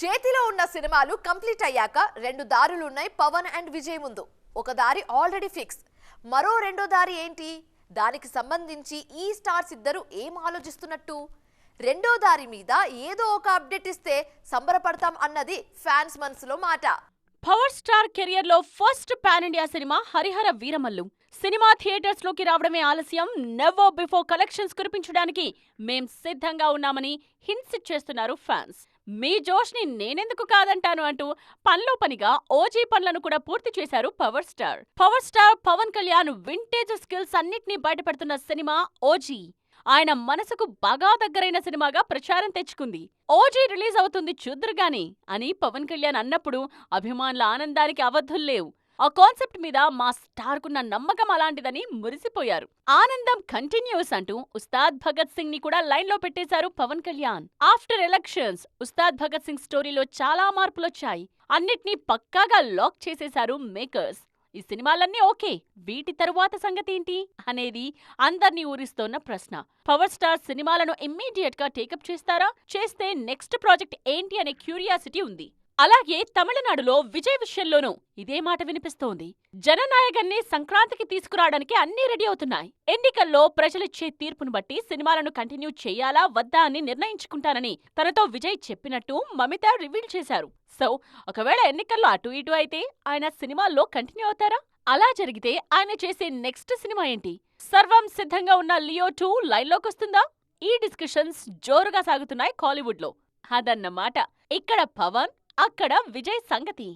చేతిలో ఉన్న సినిమాలు కంప్లీట్ అయ్యాక రెండు దారులు ఉన్నాయి పవన్ అండ్ విజయ్ ముందు. ఒక దారి ఆల్రెడీ ఫిక్స్. మరో రెండో దారి ఏంటి? దానికి సంబంధించి ఈ స్టార్స్ ఇద్దరు ఏం ఆలోచిస్తున్నట్టు? రెండో దారి మీద ఏదో ఒక అప్డేట్ ఇస్తే సంబరపడతాం అన్నది ఫ్యాన్స్ మనసులో మాట. పవర్ స్టార్ కెరియర్లో first pan India cinema Harihara Veeramallu. Cinema థియేటర్స్లోకి రావడమే ఆలస్యం. నెవర్ బిఫోర్ కలెక్షన్స్ కురిపించడానికి మేం సిద్ధంగా ఉన్నామని హింసిట్ చేస్తున్నారు ఫ్యాన్స్. మీ జోష్ని నేనెందుకు కాదంటాను అంటూ పనిలో పనిగా ఓజీ పనులను కూడా పూర్తి చేశారు power star. Power star Pawan Kalyan vintage skills అన్నిటినీ బయటపెడుతున్న సినిమా ఓజీ. ఆయన మనసుకు బాగా దగ్గరైన సినిమాగా ప్రచారం తెచ్చుకుంది. ఓజీ రిలీజ్ అవుతుంది చూద్దరుగాని అని పవన్ కళ్యాణ్ అన్నప్పుడు అభిమానుల ఆనందానికి అవధుల్లేవు ఆ కాన్సెప్ట్ మీద మా స్టార్కున్న నమ్మకం అలాంటిదని మురిసిపోయారు. ఆనందం కంటిన్యూస్ అంటూ ఉస్తాద్ భగత్ సింగ్ని కూడా లైన్లో పెట్టేశారు పవన్ కళ్యాణ్. ఆఫ్టర్ ఎలక్షన్స్ ఉస్తాద్ భగత్ సింగ్ స్టోరీలో చాలా మార్పులొచ్చాయి. అన్నిట్నీ పక్కాగా లాక్ చేసేశారు మేకర్స్. ఈ సినిమాలన్నీ ఓకే వీటి తరువాత సంగతేంటి అనేది అందర్నీ ఊరిస్తోన్న ప్రశ్న. పవర్ స్టార్ సినిమాలను ఇమ్మీడియట్గా టేకప్ చేస్తారా? చేస్తే నెక్స్ట్ ప్రాజెక్ట్ ఏంటి అనే క్యూరియాసిటీ ఉంది. అలాగే తమిళనాడులో విజయ్ విషయంలోనూ ఇదే మాట వినిపిస్తోంది. జననాయకన్ని సంక్రాంతికి తీసుకురావడానికి అన్నీ రెడీ అవుతున్నాయి. ఎన్నికల్లో ప్రజలిచ్చే తీర్పును బట్టి సినిమాలను కంటిన్యూ చేయాలా వద్దా అని నిర్ణయించుకుంటానని తనతో విజయ్ చెప్పినట్టు మమిత రివీల్ చేశారు. సో ఒకవేళ ఎన్నికల్లో అటు ఇటు అయితే ఆయన సినిమాల్లో కంటిన్యూ అవుతారా? అలా జరిగితే ఆయన చేసే నెక్స్ట్ సినిమా ఏంటి? సర్వం సిద్ధంగా ఉన్న లియో టూ లైన్లోకొస్తుందా ఈ డిస్కషన్స్ జోరుగా సాగుతున్నాయి కాలీవుడ్లో. అదన్నమాట. ఇక్కడ పవన్ అక్కడ విజయ్ సంగతి.